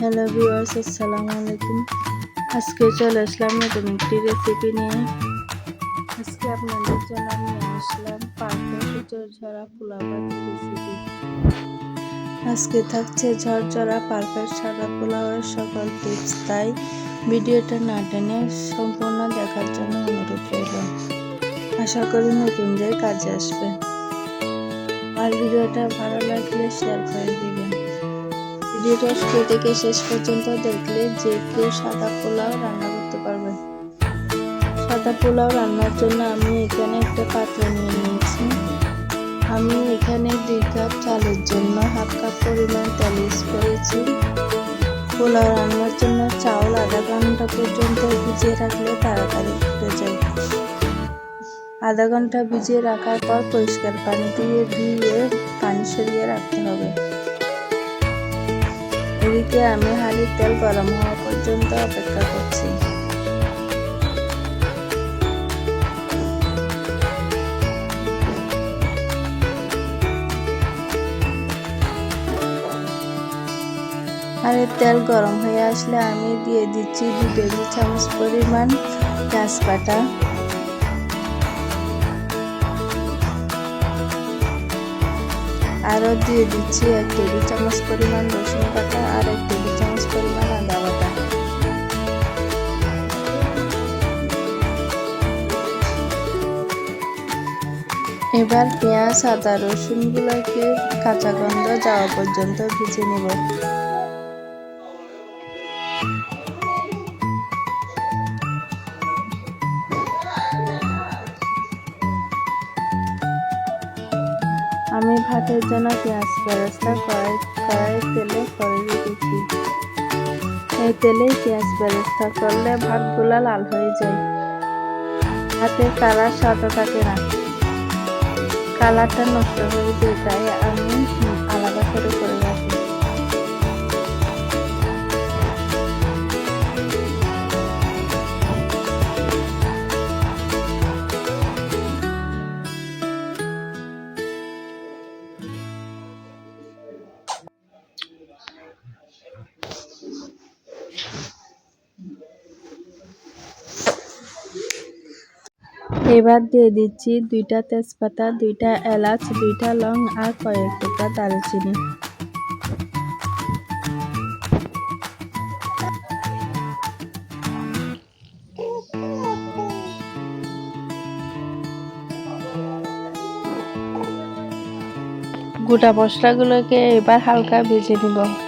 Hello viewers, আসসালামু আলাইকুম। আজকে চলে আসলাম নতুন একটি রেসিপি নিয়ে। আজকে আপনাদের জন্য নিয়ে আসলাম পারফেক্ট ঝরঝরা পোলাও রেসিপি আজকে থাকছে ঝরঝরা পারফেক্ট সাদা পোলাওয়ের সকল টিপস তাই ভিডিওটা না টেনে সম্পূর্ণ দেখার জন্য অনুরোধ রইল। আশা করি নতুনদের কাজে আসবে। আর ভিডিওটা ভালো লাগলে শেয়ার করে দিবেন। ভিডিওটা শুরু থেকে শেষ পর্যন্ত দেখলে যে কেউ সাদা পোলাও রান্না করতে পারবে। সাদা পোলাও রান্নার জন্য আমি এখানে একটা পাত্র নিয়ে নিয়েছি। আমি এখানে দুই কাপ চালের জন্য হাফ কাপ পরিমাণ তেল ইউজ করেছি। পোলাও রান্নার জন্য চাউল আধা ঘণ্টা পর্যন্ত ভিজিয়ে রাখলে তাড়াতাড়ি ফুটে যায়। আধা ঘণ্টা ভিজিয়ে রাখার পর পরিষ্কার পানি দিয়ে ধুয়ে পানি সরিয়ে রাখতে হবে। এদিকে আমি হাঁড়ির তেল গরম হওয়া পর্যন্ত অপেক্ষা করছি। হাঁড়ির তেল গরম হয়ে আসলে আমি দিয়ে দিচ্ছি দু টেবিল চামচ পরিমাণ তেজপাতা। আরও দিয়ে দিচ্ছি এক টেবিল চামচ পরিমাণ রসুন বাটা। এবার পেঁয়াজ আদা রসুনগুলোকে কাঁচা গন্ধ যাওয়া পর্যন্ত ভেজে নেব। ভাতের জন্য পেঁয়াজ বেরেস্তা কড়াই কড়াই তেলে করে রেখেছি এই তেলেই পেঁয়াজ বেরেস্তা করলে ভাতগুলা লাল হয়ে যায়। হাতে কালার সাদা থাকে না। কালারটা নষ্ট হয়ে যায়, তাই আমি আলাদা করে করে এবার দিয়ে দিচ্ছি দুইটা তেজপাতা, দুইটা এলাচ, দুইটা লং আর কয়েক টুকরা দারুচিনি। গোটা মশলাগুলোকে এবার হালকা ভেজে নিব।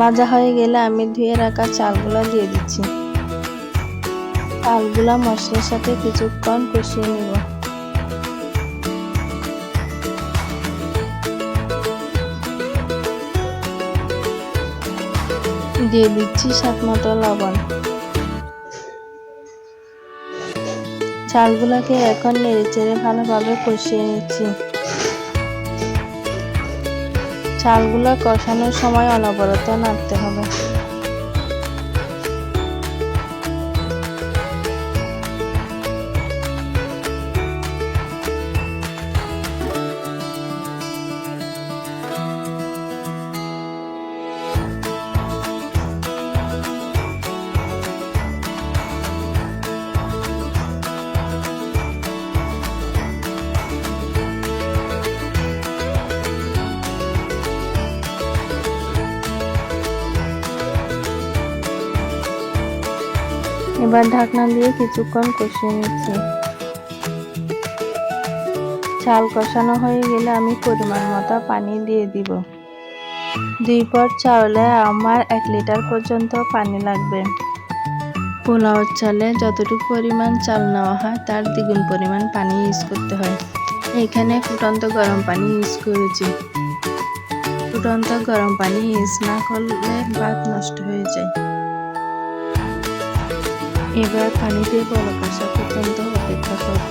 ভাজা হয়ে গেলে আমি ধুয়ে রাখা চালগুলো দিয়ে দিচ্ছি। চালগুলা মশলার সাথে কিছুক্ষণ কষিয়ে নিব। দিয়ে দিচ্ছি সাত মতো লবণ। চালগুলোকে এখন নেড়ে চেড়ে ভালোভাবে কষিয়ে নিচ্ছি। চালগুলো কষানোর সময় অনবরত নাড়তে হবে। এবার ঢাকনা দিয়ে কিছুক্ষণ কষিয়ে নিচ্ছি। চাল কষানো হয়ে গেলে আমি পরিমাণ মতো পানি দিয়ে দিব। দুই পট চাউলে আমার এক লিটার পর্যন্ত পানি লাগবে। পোলাও চালে যতটুকু পরিমাণ চাল নেওয়া হয়, তার দ্বিগুণ পরিমাণ পানি ইউজ করতে হয়। এখানে ফুটন্ত গরম পানি ইউজ করেছি। ফুটন্ত গরম পানি ইউজ না করলে ভাত নষ্ট হয়ে যায়। এবার পানিতে বলক কাঁচা পর্যন্ত অপেক্ষা করব।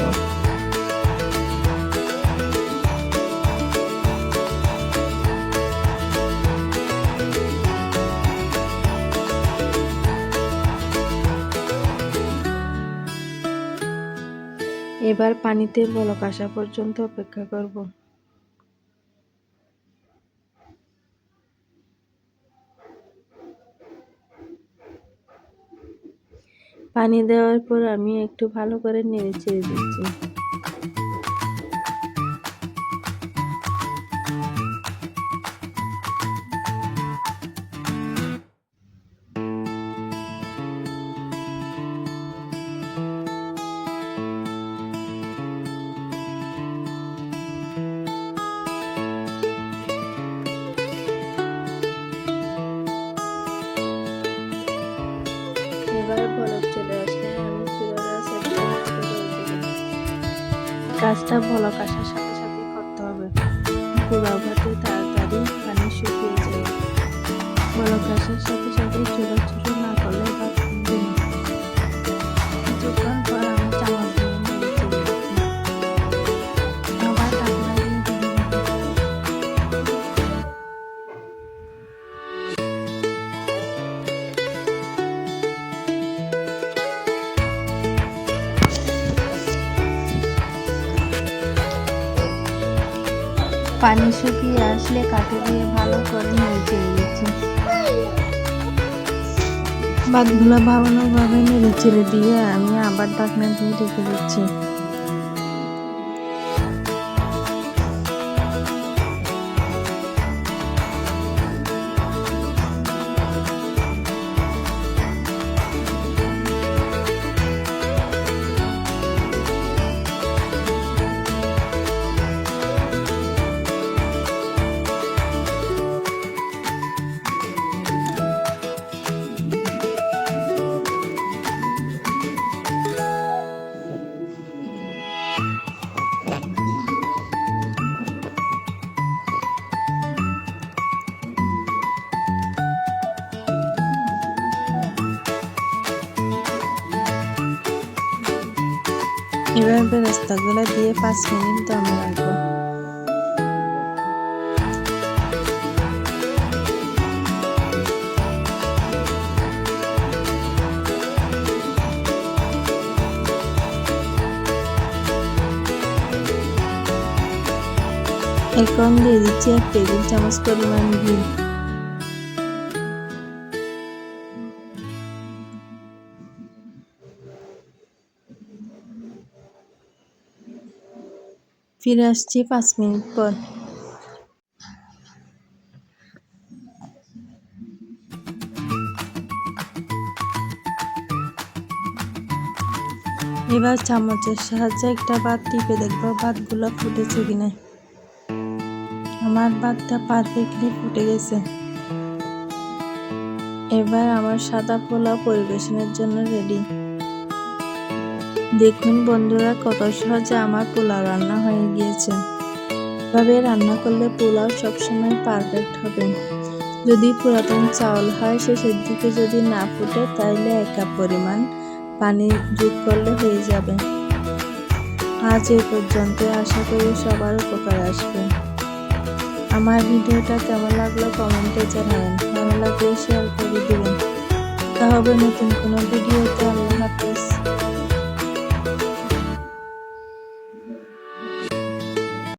এবার পানিতে বলক আসা পর্যন্ত অপেক্ষা করব। পানি দেওয়ার পর আমি একটু ভালো করে নেড়ে চেড়ে দিচ্ছি। কাজটা বলক আসার সাথে সাথে করতে হবে। ভাতে তাড়াতাড়ি পানি শুকিয়ে যায়। বলক আসার সাথে সাথে ছোট ছোট পানি শুকিয়ে আসলে কাঠে দিয়ে ভালো করে নেড়ে নিয়েছি? ভাতগুলো ভালোভাবে নেড়ে চেড়ে দিয়ে আমি আবার ঢাকনা দিয়ে ঢেকে দিচ্ছি। এবার বেরেস্তাগুলো দিয়ে পাঁচ মিনিট দমে রাখব এখন দিয়ে দিচ্ছি এক টেবিল চামচ পরিমাণ ঘি ফিরে আসছি পাঁচ মিনিট পর। এবার চামচের সাহায্যে একটা ভাত টিপে দেখব ভাতগুলো ফুটেছে কিনা। আমার ভাতটা পারফেক্টলি ফুটে গেছে। এবার আমার সাদা পোলাও পরিবেশনের জন্য রেডি দেখুন বন্ধুরা, কত সহজে আমার পোলাও রান্না হয়ে গিয়েছে। এভাবে রান্না করলে পোলাও সবসময় পারফেক্ট হবে। যদি পুরাতন চাউল হয় শেষের দিকে যদি না ফুটে তাহলে এক পরিমাণ পানি যোগ করলে হয়ে যাবে। আজ এ পর্যন্ত আশা করি সবার উপকার আসবে। আমার ভিডিওটা কেমন লাগল কমেন্টে জানাবেন। ভালো লাগলে শেয়ার করে দেবেন। তা হবে নতুন কোনো ভিডিওতে। আল্লাহ হাফিজ।